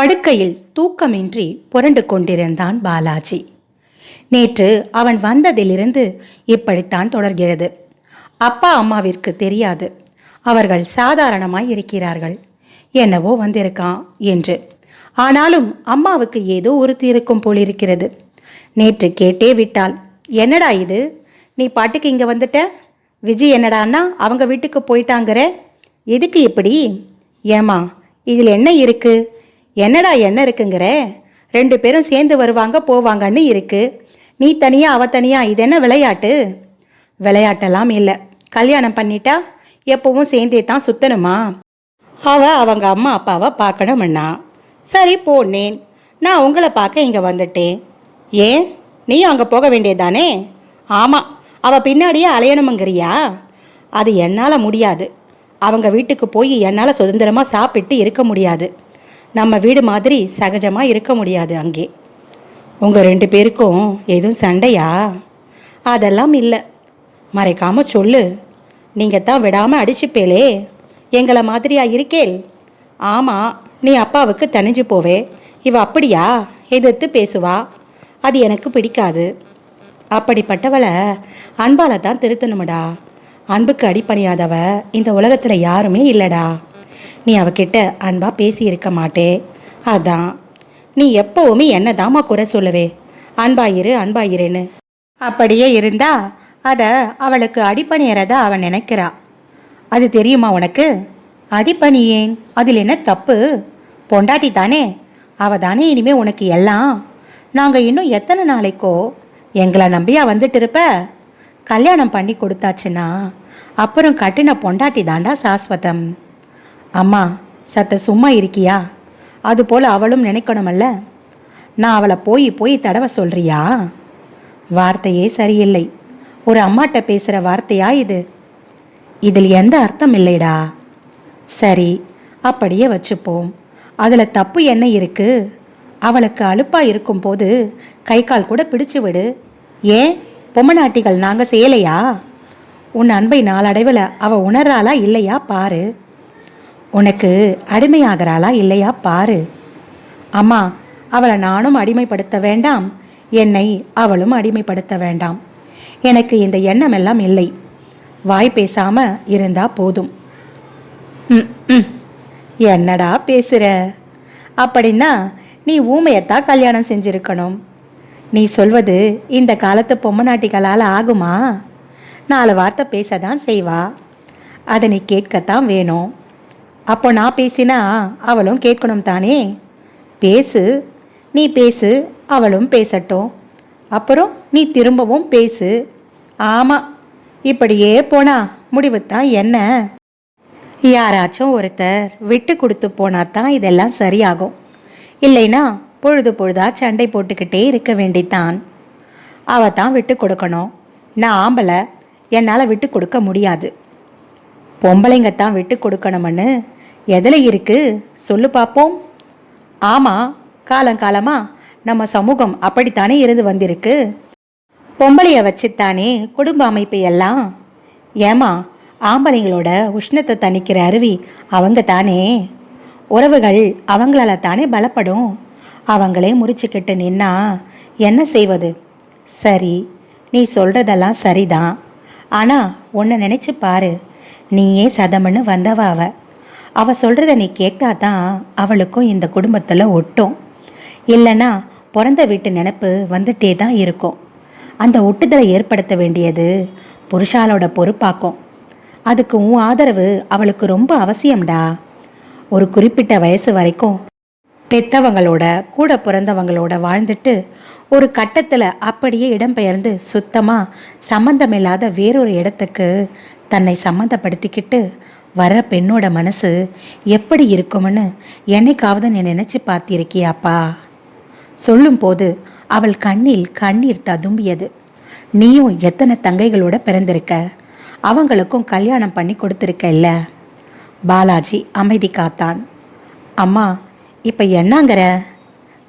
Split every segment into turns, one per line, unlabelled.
படுக்கையில் தூக்கமின்றி புரண்டு கொண்டிருந்தான் பாலாஜி. நேற்று அவன் வந்ததிலிருந்து இப்படித்தான் தொடர்கிறது. அப்பா அம்மாவிற்கு தெரியாது. அவர்கள் சாதாரணமாய் இருக்கிறார்கள். என்னவோ வந்திருக்கான் என்று. ஆனாலும் அம்மாவுக்கு ஏதோ ஒரு இருக்கும் போலிருக்கிறது. நேற்று கேட்டே விட்டாள். என்னடா இது? நீ பாட்டுக்கு இங்கே வந்துட்ட? விஜய் என்னடான்னா அவங்க வீட்டுக்கு போயிட்டாங்கிற? எதுக்கு இப்படி? ஏமா இதில் என்ன இருக்குது என்னடா என்ன இருக்குங்கிற? ரெண்டு பேரும் சேர்ந்து வருவாங்க போவாங்கன்னு இருக்கு. நீ தனியா அவ தனியா இது என்ன விளையாட்டு? விளையாட்டெல்லாம் இல்லை. கல்யாணம் பண்ணிட்டா எப்பவும் சேர்ந்தே தான் சுத்தணுமா? அவ அவங்க அம்மா அப்பாவை பார்க்கணும்னா சரி போனேன். நான் உங்களை பார்க்க இங்கே வந்துட்டேன். ஏன்? நீயும் அங்கே போக வேண்டியதானே ஆமாம் அவள் பின்னாடியே அலையணுமுங்கிறியா? அது என்னால் முடியாது. அவங்க வீட்டுக்கு போய் என்னால் சுதந்திரமாக சாப்பிட்டு இருக்க முடியாது. நம்ம வீடு மாதிரி சகஜமாக இருக்க முடியாது அங்கே. உங்கள் ரெண்டு பேருக்கும் எதுவும் சண்டையா? அதெல்லாம் இல்லை. மறைக்காமல் சொல்லு. நீங்கள் தான் விடாமல் அடிச்சுப்பேலே எங்களை மாதிரியா இருக்கேல் ஆமாம் நீ அப்பாவுக்கு தனிஞ்சு போவே. இவ அப்படியா? எதிர்த்து பேசுவா? அது எனக்கு பிடிக்காது. அப்படிப்பட்டவளை அன்பால தான் திருத்தணுமடா. அன்புக்கு அடிப்பணியாதவ இந்த உலகத்தில் யாருமே இல்லைடா. நீ அவகிட்ட அன்பா பேசி இருக்க மாட்டே. அதான். நீ எப்பவுமே என்னதாம்மா குறை சொல்லுவே? அன்பாயிரு அன்பாயிருன்னு அப்படியே இருந்தா அதை அவளுக்கு அடிப்பணியறதா அவன் நினைக்கிறா. அது தெரியுமா உனக்கு? அடிப்பணி ஏன் அதில் என்ன தப்பு? பொண்டாட்டி தானே. அவ தானே இனிமே உனக்கு எல்லாம். நாங்கள் இன்னும் எத்தனை நாளைக்கோ எங்களை நம்பியா வந்துட்டு இருப்ப? கல்யாணம் பண்ணி கொடுத்தாச்சுன்னா அப்புறம் கட்டின பொண்டாட்டி தாண்டா சாஸ்வதம். அம்மா சத்த சும்மா இருக்கியா? அதுபோல் அவளும் நினைக்கணுமல்ல. நான் அவளை போய் போய் தடவை சொல்றியா? வார்த்தையே சரியில்லை. ஒரு அம்மாட்ட பேசுகிற வார்த்தையா இது? இதில் எந்த அர்த்தம் இல்லைடா. சரி அப்படியே வச்சுப்போம். அதில் தப்பு என்ன இருக்கு? அவளுக்கு அலுப்பாக இருக்கும்போது கை கால் கூட பிடிச்சு விடு. ஏன் பொம்மநாட்டிகள் நாங்கள் செய்யலையா? உன் அன்பை நாளடைவில் அவள் உணர்றாளா இல்லையா பாரு. உனக்கு அடிமையாகிறாளா இல்லையா பாரு. அம்மா அவளை நானும் அடிமைப்படுத்த வேண்டாம். என்னை அவளும் அடிமைப்படுத்த வேண்டாம். எனக்கு இந்த எண்ணம் எல்லாம் இல்லை. வாய் பேசாம இருந்தா போதும். ம், ம். என்னடா பேசுற? அப்படின்னா நீ ஊமையத்தான் கல்யாணம் செஞ்சிருக்கணும். நீ சொல்வது இந்த காலத்து பொம்மநாட்டிகளால் ஆகுமா? நாலு வார்த்தை பேச தான் செய்வா. அதை நீ கேட்கத்தான் வேணும். அப்போ நான் பேசினா அவளும் கேட்கணும் தானே? பேசு. நீ பேசு அவளும் பேசட்டும். அப்புறம் நீ திரும்பவும் பேசு. ஆமாம் இப்படியே போனா முடிவு தான் என்ன? யாராச்சும் ஒருத்தர் விட்டு கொடுத்து போனா தான் இதெல்லாம் சரியாகும். இல்லைனா பொழுது பொழுதா சண்டை போட்டுக்கிட்டே இருக்க வேண்டித்தான். அவ தான் விட்டு கொடுக்கணும். நான் ஆம்பளை. என்னால் விட்டு கொடுக்க முடியாது. பொம்பளைங்க தான் விட்டு கொடுக்கணும்னு எதில் இருக்கு? சொல்லு பார்ப்போம் ஆமாம் காலங்காலமாக நம்ம சமூகம் அப்படித்தானே இருந்து வந்திருக்கு. பொம்பளையை வச்சுத்தானே குடும்ப அமைப்பு எல்லாம். ஏமா ஆம்பளைங்களோட உஷ்ணத்தை தணிக்கிற அருவி அவங்க தானே உறவுகள் அவங்களால தானே பலப்படும். அவங்களே முறிச்சுக்கிட்டு நின்னா என்ன செய்வது? சரி நீ சொல்றதெல்லாம் சரிதான். ஆனால் உன்னை நினைச்சு பாரு. நீயே சதமன்னு வந்தவாவை அவள் சொல்கிறத நீ கேட்டால் தான் அவளுக்கும் இந்த குடும்பத்தில் ஒட்டும். இல்லைன்னா பிறந்த வீட்டு நினப்பு வந்துட்டே தான் இருக்கும். அந்த ஒட்டுதலை ஏற்படுத்த வேண்டியது புருஷாலோட பொறுப்பாக்கும். அதுக்கு உன் ஆதரவு அவளுக்கு ரொம்ப அவசியம்டா. ஒரு குறிப்பிட்ட வயசு வரைக்கும் பெத்தவங்களோட கூட பிறந்தவங்களோட வாழ்ந்துட்டு ஒரு கட்டத்தில் அப்படியே இடம்பெயர்ந்து சுத்தமாக சம்மந்தமில்லாத வேறொரு இடத்துக்கு தன்னை சம்மந்தப்படுத்திக்கிட்டு வர பெண்ணோட மனசு எப்படி இருக்கும்னு என்னைக்காவது நீ நினச்சி பார்த்திருக்கியாப்பா? சொல்லும்போது அவள் கண்ணில் கண்ணீர் ததும்பியது. நீயும் எத்தனை தங்கைகளோட பிறந்திருக்க? அவங்களுக்கும் கல்யாணம் பண்ணி கொடுத்துருக்க இல்ல? பாலாஜி அமைதி காத்தான். அம்மா இப்போ என்னங்கிற?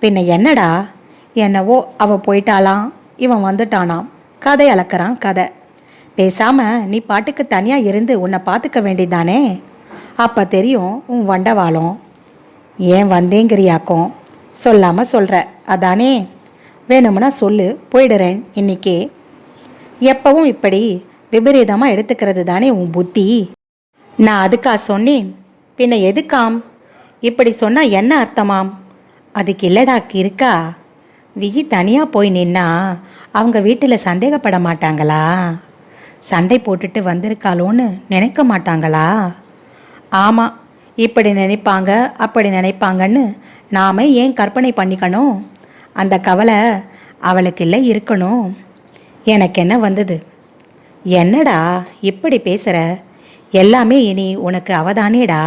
பின்ன என்னடா? என்னவோ அவ போயிட்டாளாம் இவன் வந்துட்டானாம். கதை அளக்கிறான் கதை. பேசாமல் நீ பாட்டுக்கு தனியாக இருந்து உன்னை பார்த்துக்க வேண்டியதானே அப்போ தெரியும் உன் வண்டவாளம். ஏன் வந்தேங்கிறியாக்கும்? சொல்லாமல் சொல்கிற அதானே? வேணும்னா சொல்லு. போயிடுறேன் இன்னைக்கே. எப்பவும் இப்படி விபரீதமாக எடுத்துக்கிறது தானே உன் புத்தி? நான் அதுக்கா சொன்னேன். பின்ன எதுக்காம்? இப்படி சொன்னால் என்ன அர்த்தமாம்? அதுக்கு இல்லடா இருக்கா விஜி தனியாக போய் நின்னா அவங்க வீட்டில் சந்தேகப்பட மாட்டாங்களா? சண்டை போட்டுட்டு வந்திருக்காளோன்னு நினைக்க மாட்டாங்களா? ஆமாம் இப்படி நினைப்பாங்க அப்படி நினைப்பாங்கன்னு நாமே ஏன் கற்பனை பண்ணிக்கணும்? அந்த கவலை அவளுக்கு இல்லை இருக்கணும். எனக்கு என்ன வந்தது? என்னடா இப்படி பேசுகிற எல்லாமே இனி உனக்கு அவதானேடா.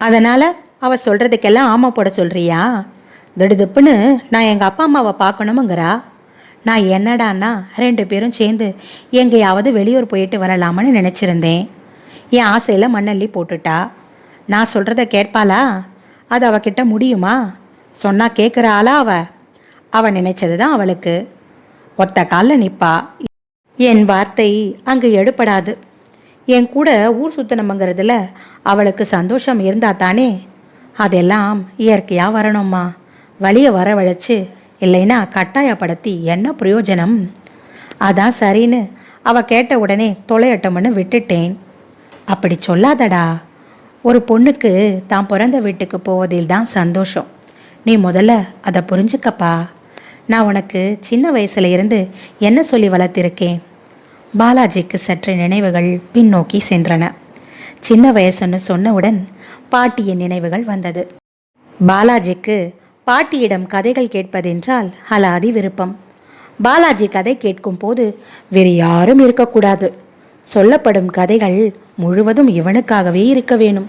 அதனால் அவ சொல்கிறதுக்கெல்லாம் ஆமா போட சொல்கிறியா திடுதுப்புன்னு நான் எங்கள் அப்பா அம்மாவை பார்க்கணுமுங்கிறா. நான் என்னடான்னா ரெண்டு பேரும் சேர்ந்து எங்கேயாவது வெளியூர் போயிட்டு வரலாமான்னு நினச்சிருந்தேன். என் ஆசையில் மண்ணள்ளி போட்டுட்டா. நான் சொல்கிறத கேட்பாளா? அது அவகிட்ட முடியுமா? சொன்னால் கேட்குற ஆளா அவ. அவள் நினைச்சது தான் அவளுக்கு. ஒத்த காலில் நிற்பா என் வார்த்தை அங்கு எடுபடாது. என் கூட ஊர் சுத்தணுமங்கிறதுல அவளுக்கு சந்தோஷம் இருந்தா தானே? அதெல்லாம் இயற்கையாக வரணும்மா. வழியை வரவழைச்சு இல்லைன்னா கட்டாயப்படுத்தி என்ன பிரயோஜனம்? அதான் சரின்னு அவ கேட்ட உடனே தொலையட்டம்னு விட்டுட்டேன். அப்படி சொல்லாதடா. ஒரு பொண்ணுக்கு தான் பிறந்த வீட்டுக்கு போவதில் தான் சந்தோஷம். நீ முதல்ல அதை புரிஞ்சுக்கப்பா. நான் உனக்கு சின்ன வயசுல இருந்து என்ன சொல்லி வளர்த்திருக்கேன்? பாலாஜிக்கு சற்று நினைவுகள் பின்னோக்கி சென்றன. சின்ன வயசுன்னு சொன்னவுடன் பாட்டியின் நினைவுகள் வந்தது. பாலாஜிக்கு பாட்டியிடம் கதைகள் கேட்பதென்றால் அலாதி விருப்பம். பாலாஜி கதை கேட்கும் போது வேறு யாரும் இருக்கக்கூடாது. சொல்லப்படும் கதைகள் முழுவதும் இவனுக்காகவே இருக்க வேணும்.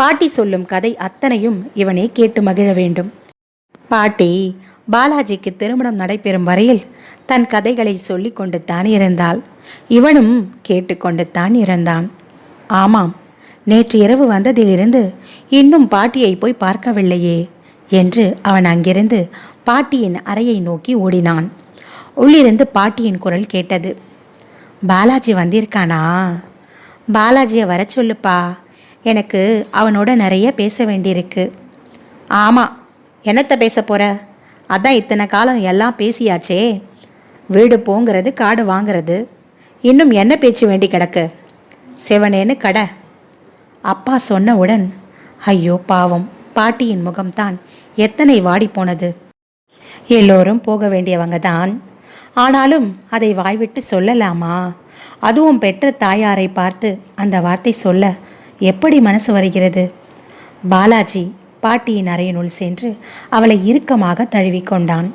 பாட்டி சொல்லும் கதை அத்தனையும் இவனே கேட்டு மகிழ வேண்டும். பாட்டி பாலாஜிக்கு திருமணம் நடைபெறும் வரையில் தன் கதைகளை சொல்லி கொண்டு தான் இருந்தாள். இவனும் கேட்டுக்கொண்டு தான் இருந்தான். ஆமாம் நேற்று இரவு வந்ததிலிருந்து இன்னும் பாட்டியை போய் பார்க்கவில்லையே. என்று அவன் அங்கிருந்து பாட்டியின் அறையை நோக்கி ஓடினான். உள்ளிருந்து பாட்டியின் குரல் கேட்டது. பாலாஜி வந்திருக்கானா? பாலாஜியை வர சொல்லுப்பா. எனக்கு அவனோட நிறைய பேச வேண்டியிருக்கு. ஆமாம் என்னத்தை பேச போகிற அதான் இத்தனை காலம் எல்லாம் பேசியாச்சே. வீடு போங்கிறது காடு வாங்கிறது. இன்னும் என்ன பேச்சு வேண்டி கிடக்கு? சிவனேன்னு கடை. அப்பா சொன்னவுடன் ஐயோ பாவம். பாட்டியின் முகம்தான் எத்தனை வாடி போனது? எல்லோரும் போக வேண்டியவங்க தான் ஆனாலும் அதை வாய்விட்டு சொல்லலாமா? அதுவும் பெற்ற தாயாரை பார்த்து அந்த வார்த்தை சொல்ல எப்படி மனசு வருகிறது? பாலாஜி பாட்டியின் அறையினுள் சென்று அவளை இறுக்கமாக தழுவிக்கொண்டான்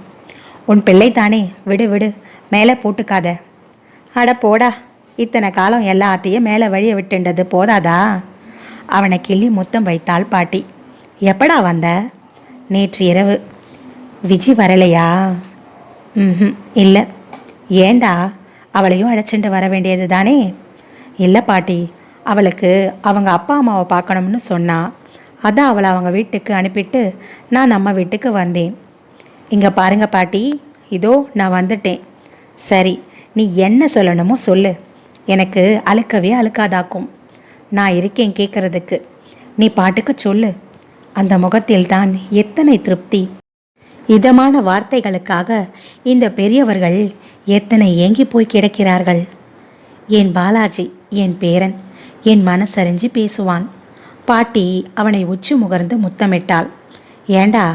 உன் பிள்ளைதானே? விடு விடு. மேலே போட்டுக்காத. அட போடா. இத்தனை காலம் எல்லாத்தையும் மேலே வழிய விட்டுண்டது போதாதா? அவனை கிள்ளி முத்தம் வைத்தாள் பாட்டி. எப்படா வந்த? நேற்று இரவு. விஜி வரலையா? ம் இல்லை. ஏண்டா? அவளையும் அழைச்சிட்டு வர வேண்டியது தானே? இல்லை பாட்டி. அவளுக்கு அவங்க அப்பா அம்மாவை பார்க்கணும்னு சொன்னா. அதான் அவளை அவங்க வீட்டுக்கு அனுப்பிட்டு நான் நம்ம வீட்டுக்கு வந்தேன். இங்கே பாருங்க பாட்டி. இதோ நான் வந்துட்டேன். சரி நீ என்ன சொல்லணுமோ சொல்லு. எனக்கு அழுக்கவே அழுக்காதாக்கும். நான் இருக்கேன் கேட்குறதுக்கு நீ பாட்டுக்கு சொல்லு. அந்த முகத்தில் தான் எத்தனை திருப்தி. இதமான வார்த்தைகளுக்காக இந்த பெரியவர்கள் எத்தனை ஏங்கி போய் கிடக்கிறார்கள். என் பாலாஜி என் பேரன் என் மனசறிஞ்சு பேசுவான். பாட்டி அவனை உச்சி முகர்ந்து முத்தமிட்டாள். ஏண்டா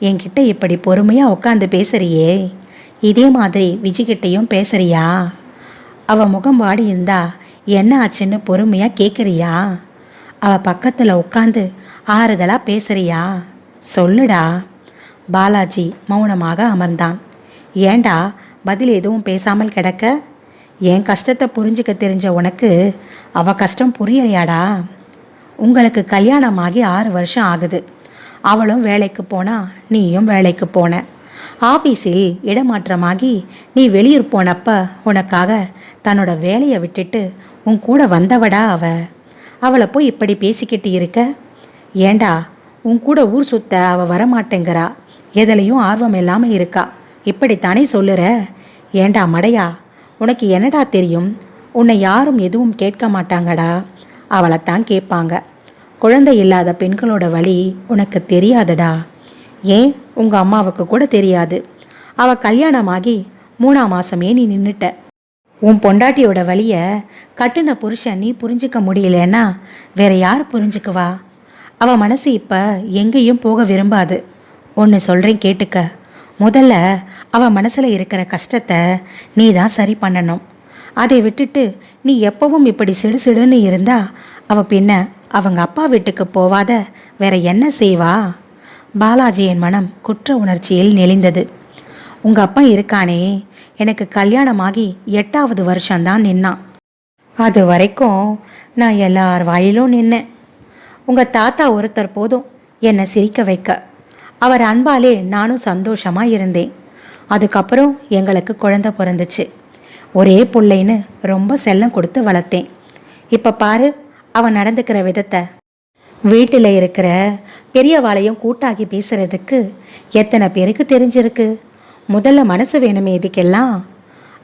என்கிட்ட இப்படி பொறுமையாக உட்காந்து பேசுறியே? இதே மாதிரி விஜிகிட்டையும் பேசுறியா? அவ முகம் வாடி இருந்தா என்ன ஆச்சுன்னு பொறுமையாக கேட்குறியா அவ பக்கத்தில் உட்காந்து ஆறுதலாக பேசுறியா? சொல்லுடா. பாலாஜி மௌனமாக அமர்ந்தான். ஏண்டா பதில் எதுவும் பேசாமல் கிடக்க? என் கஷ்டத்தை புரிஞ்சுக்க தெரிஞ்ச உனக்கு அவ கஷ்டம் புரியலையாடா? உங்களுக்கு கல்யாணமாகி ஆறு வருஷம் ஆகுது. அவளும் வேலைக்கு போனா நீயும் வேலைக்கு போன. ஆஃபீஸில் இடமாற்றமாகி நீ வெளியூர் போனப்ப உனக்காக தன்னோட வேலையை விட்டுட்டு உன் கூட வந்தவடா அவ. அவளை போய் இப்படி பேசிக்கிட்டு இருக்க? ஏண்டா? உன் கூட ஊர் சுத்த அவ வரமாட்டேங்கிறா. எதுலையும் ஆர்வம் இல்லாமல் இருக்கா. இப்படித்தானே சொல்லுற? ஏண்டா மடையா? உனக்கு என்னடா தெரியும்? உன்னை யாரும் எதுவும் கேட்க மாட்டாங்கடா. அவளைத்தான் கேட்பாங்க. குழந்தை இல்லாத பெண்களோட வழி உனக்கு தெரியாதடா. ஏன்? உங்கள் அம்மாவுக்கு கூட தெரியாது. அவ கல்யாணமாகி மூணாம் மாசமே நீ நின்னுட்ட. உன் பொண்டாட்டியோட வழிய கட்டுன புருஷன் நீ புரிஞ்சுக்க முடியலன்னா வேற யார் புரிஞ்சுக்குவா? அவ மனசு இப்ப எங்கேயும் போக விரும்பாது. ஒன்று சொல்றேன் கேட்டுக்க. முதல்ல அவ மனசுல இருக்கிற கஷ்டத்தை நீ தான் சரி பண்ணணும். அதை விட்டுட்டு நீ எப்பவும் இப்படி சிடுசிடுன்னு இருந்தா அவ பின்ன அவங்க அப்பா வீட்டுக்கு போவாத வேற என்ன செய்வா? பாலாஜியின் மனம் குற்ற உணர்ச்சியில் நெளிந்தது. உங்க அப்பா இருக்கானே எனக்கு கல்யாணமாகி எட்டாவது வருஷம்தான் நின்னான். அது வரைக்கும் நான் எல்லார் வாயிலும் நின்னேன். உங்க தாத்தா ஒருத்தர் போதும் என்னை சிரிக்க வைக்க. அவர் அன்பாலே நானும் சந்தோஷமா இருந்தேன். அதுக்கப்புறம் எங்களுக்கு குழந்தை பிறந்துச்சு. ஒரே பிள்ளைன்னு ரொம்ப செல்லம் கொடுத்து வளர்த்தேன். இப்போ பாரு அவன் நடந்துக்கிற விதத்தை. வீட்டில் இருக்கிற பெரியவாளையும் கூட்டாகி பேசுறதுக்கு எத்தனை பேருக்கு தெரிஞ்சிருக்கு? முதல்ல மனசு வேணுமே இதுக்கெல்லாம்.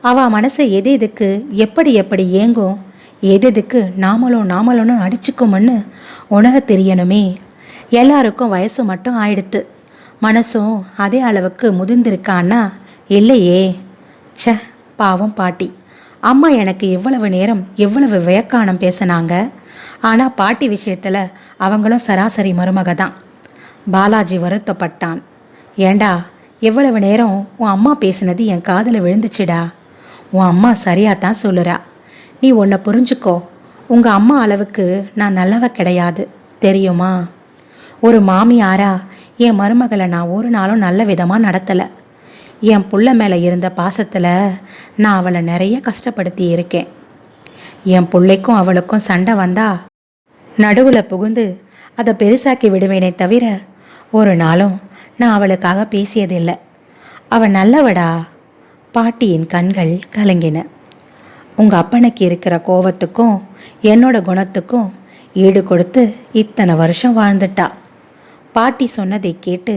அவ மனசு எது எதுக்கு எப்படி எப்படி ஏங்கும்? எது எதுக்கு நாமளும் நாமளும் அடிச்சுக்குமுன்னு உணர தெரியணுமே. எல்லாருக்கும் வயசு மட்டும் ஆயிடுத்து. மனசும் அதே அளவுக்கு முதிர்ந்திருக்கான்னா இல்லையே. ச பாவம் பாட்டி. அம்மா எனக்கு எவ்வளவு நேரம் எவ்வளவு வியக்கானம் பேசினாங்க. ஆனால் பாட்டி விஷயத்தில் அவங்களும் சராசரி மருமக தான் பாலாஜி வருத்தப்பட்டான். ஏண்டா எவ்வளவு நேரம் உன் அம்மா பேசினது என் காதில் விழுந்துச்சுடா. உன் அம்மா சரியாக தான் சொல்லுறா. நீ உன்னை புரிஞ்சுக்கோ. உங்கள் அம்மா அளவுக்கு நான் நல்லவ கிடையாது. தெரியுமா? ஒரு மாமியாரா என் மருமகளை நான் ஒரு நாளும் நல்ல விதமாக நடத்தலை. என் புள்ள மேலே இருந்த பாசத்தில் நான் அவளை நிறைய கஷ்டப்படுத்தி இருக்கேன். என் பிள்ளைக்கும் அவளுக்கும் சண்டை வந்தா நடுவில் புகுந்து அதை பெருசாக்கி விடுவேனே தவிர ஒரு நாளும் நான் அவளுக்காக பேசியதில்லை. அவள் நல்லவடா. பாட்டியின் கண்கள் கலங்கின. உங்கள் அப்பனுக்கு இருக்கிற கோவத்துக்கும் என்னோட குணத்துக்கும் ஈடு கொடுத்து இத்தனை வருஷம் வாழ்ந்துட்டா. பாட்டி சொன்னதை கேட்டு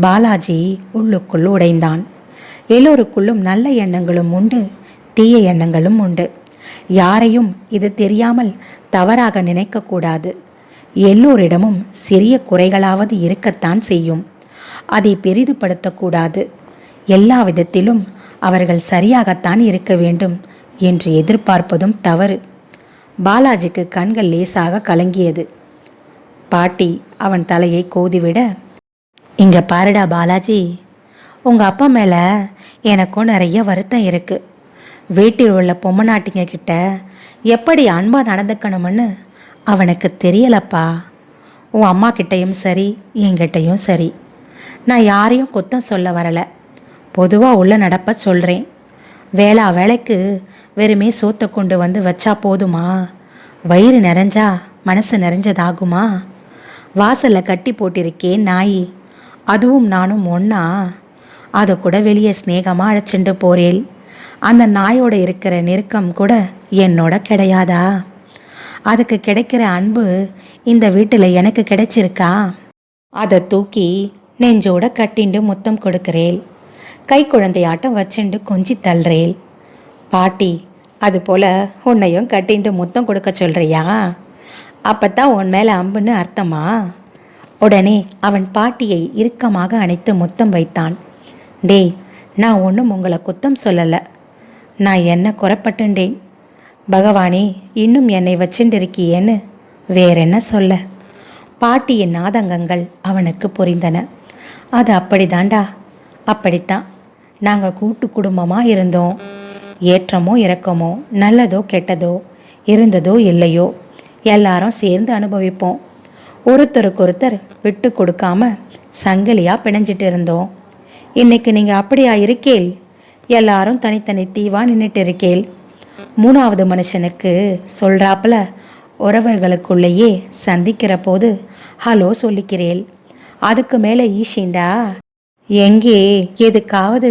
பாலாஜி உள்ளுக்குள் உடைந்தான். எல்லோருக்குள்ளும் நல்ல எண்ணங்களும் உண்டு தீய எண்ணங்களும் உண்டு. யாரையும் இது தெரியாமல் தவறாக நினைக்கக்கூடாது. எல்லோரிடமும் சிறிய குறைகளாவது இருக்கத்தான் செய்யும். அதை பெரிதுபடுத்தக்கூடாது. எல்லா விதத்திலும் அவர்கள் சரியாகத்தான் இருக்க வேண்டும். என்று எதிர்பார்ப்பதும் தவறு. பாலாஜிக்கு கண்கள் லேசாக கலங்கியது. பாட்டி அவன் தலையை கோதிவிட இங்க பாருடா பாலாஜி உங்க அப்பா மேல எனக்கும் நிறைய வருத்தம் இருக்கு. வீட்டில் உள்ள பொம்மநாட்டிங்க கிட்ட எப்படி அன்பா நடந்துக்கணும்னு அவனுக்கு தெரியலப்பா. உன் அம்மா கிட்டேயும் சரி என்கிட்டயும் சரி. நான் யாரையும் குத்தம் சொல்ல வரல. பொதுவாக உள்ள நடப்ப சொல்கிறேன் வேளா வேலைக்கு வெறுமே சோத்தை கொண்டு வந்து வச்சா போதுமா? வயிறு நிறைஞ்சா மனசு நிறைஞ்சதாகுமா? வாசலில் கட்டி போட்டிருக்கேன் நாய். அதுவும் நானும் ஒன்றா அதை கூட வெளியே ஸ்நேகமாக அழைச்சிட்டு போறேன் அந்த நாயோட இருக்கிற நெருக்கம் கூட என்னோட கிடையாதா? அதுக்கு கிடைக்கிற அன்பு இந்த வீட்டில் எனக்கு கிடைச்சிருக்கா? அதை தூக்கி நெஞ்சோட கட்டிண்டு முத்தம் கொடுக்கிறேன் கை குழந்தையாட்டம் வச்சுண்டு கொஞ்சி தள்ளுறேல். பாட்டி அது போல உன்னையும் கட்டின்ட்டு முத்தம் கொடுக்க சொல்றியா? அப்பத்தான் உன் மேல அம்புன்னு அர்த்தமா? உடனே அவன் பாட்டியை இறுக்கமாக அணைத்து முத்தம் வைத்தான். டேய் நான் ஒன்றும் உங்களை குத்தம் சொல்லலை. நான் என்ன குறப்பட்டுண்டேன்? பகவானே இன்னும் என்னை வச்சுண்டிருக்கியேன்னு வேற என்ன சொல்ல? பாட்டியின் நாதங்கங்கள் அவனுக்கு புரிந்தன. அது அப்படிதாண்டா? அப்படித்தான் நாங்கள் கூட்டு குடும்பமாக இருந்தோம். ஏற்றமோ இறக்கமோ நல்லதோ கெட்டதோ இருந்ததோ இல்லையோ எல்லாரும் சேர்ந்து அனுபவிப்போம். ஒருத்தருக்கொருத்தர் விட்டு கொடுக்காம சங்கிலியாக பிணைஞ்சிட்டு இருந்தோம். இன்னைக்கு நீங்கள் அப்படியா இருக்கேல்? எல்லாரும் தனித்தனி தீவா நின்றுட்டு இருக்கேல். மூணாவது மனுஷனுக்கு சொல்கிறாப்புல உறவர்களுக்குள்ளேயே சந்திக்கிற போது ஹலோ சொல்லிக்கிறேள் அதுக்கு மேலே ஈஷிண்டா? எங்கே? எதுக்காவது?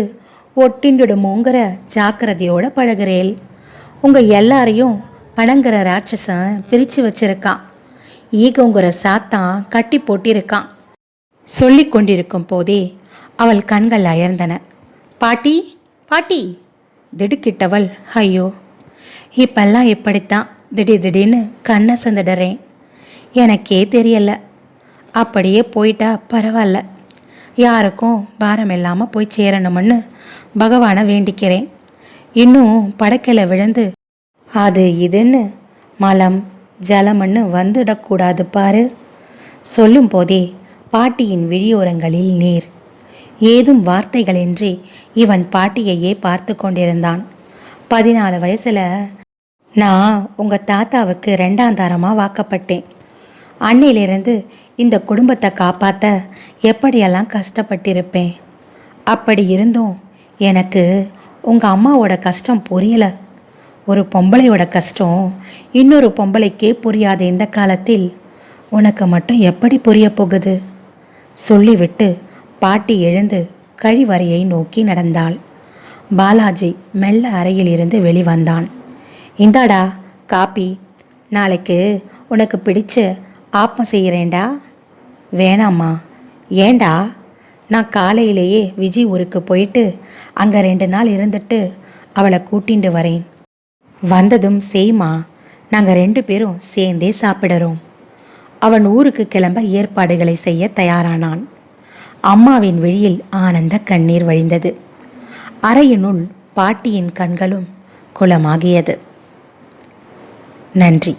ஒட்டிண்டுடுமோங்கிற ஜாக்கிரதையோட பழகுறேள் உங்கள் எல்லாரையும் பணங்கிற ராட்சசன் பிரித்து வச்சிருக்கான். ஈகோங்கிற சாத்தான் கட்டி போட்டிருக்கான். சொல்லிக் கொண்டிருக்கும் போதே அவள் கண்கள் அயர்ந்தன. பாட்டி பாட்டி திடுக்கிட்டவள் ஐயோ இப்பெல்லாம் இப்படித்தான் திடீர் திடீர்னு கண்ணை சந்திடுறேன். எனக்கே தெரியல. அப்படியே போயிட்டா பரவாயில்ல. யாருக்கும் பாரம் இல்லாமல் போய் சேரணும்னு பகவானை வேண்டிக்கிறேன். இன்னும் படக்கையில் விழுந்து அது இதுன்னு மலம் ஜலம்னு வந்துடக்கூடாது பாரு. சொல்லும் போதே பாட்டியின் விழியோரங்களில் நீர். ஏதும் வார்த்தைகளின்றி இவன் பாட்டியையே பார்த்து கொண்டிருந்தான். பதினாலு வயசுல நான் உங்கள் தாத்தாவுக்கு ரெண்டாந்தாரமாக வாக்கப்பட்டேன். அன்னையிலிருந்து இந்த குடும்பத்தை காப்பாற்ற எப்படியெல்லாம் கஷ்டப்பட்டிருப்பேன்? அப்படி இருந்தும் எனக்கு உங்கள் அம்மாவோட கஷ்டம் புரியல. ஒரு பொம்பளையோட கஷ்டம் இன்னொரு பொம்பளைக்கே புரியாத இந்த காலத்தில் உனக்கு மட்டும் எப்படி புரிய போகுது? சொல்லிவிட்டு பாட்டி எழுந்து கழிவறையை நோக்கி நடந்தாள். பாலாஜி மெல்ல அறையிலிருந்து வெளிவந்தான். இந்தாடா காப்பி. நாளைக்கு உனக்கு பிடிச்ச ஆப்பம் செய்கிறேன்டா. வேணாம்மா. ஏண்டா நான் காலையிலேயே விஜி ஊருக்கு போயிட்டு அங்கே ரெண்டு நாள் இருந்துட்டு அவளை கூட்டிண்டு வரேன். வந்ததும் செய்மா நாங்கள் ரெண்டு பேரும் சேர்ந்தே சாப்பிடுறோம். அவன் ஊருக்கு கிளம்ப ஏற்பாடுகளை செய்ய தயாரானான். அம்மாவின் விழியில் ஆனந்த கண்ணீர் வழிந்தது. அறையினுள் பாட்டியின் கண்களும் குளமாகியது. நன்றி.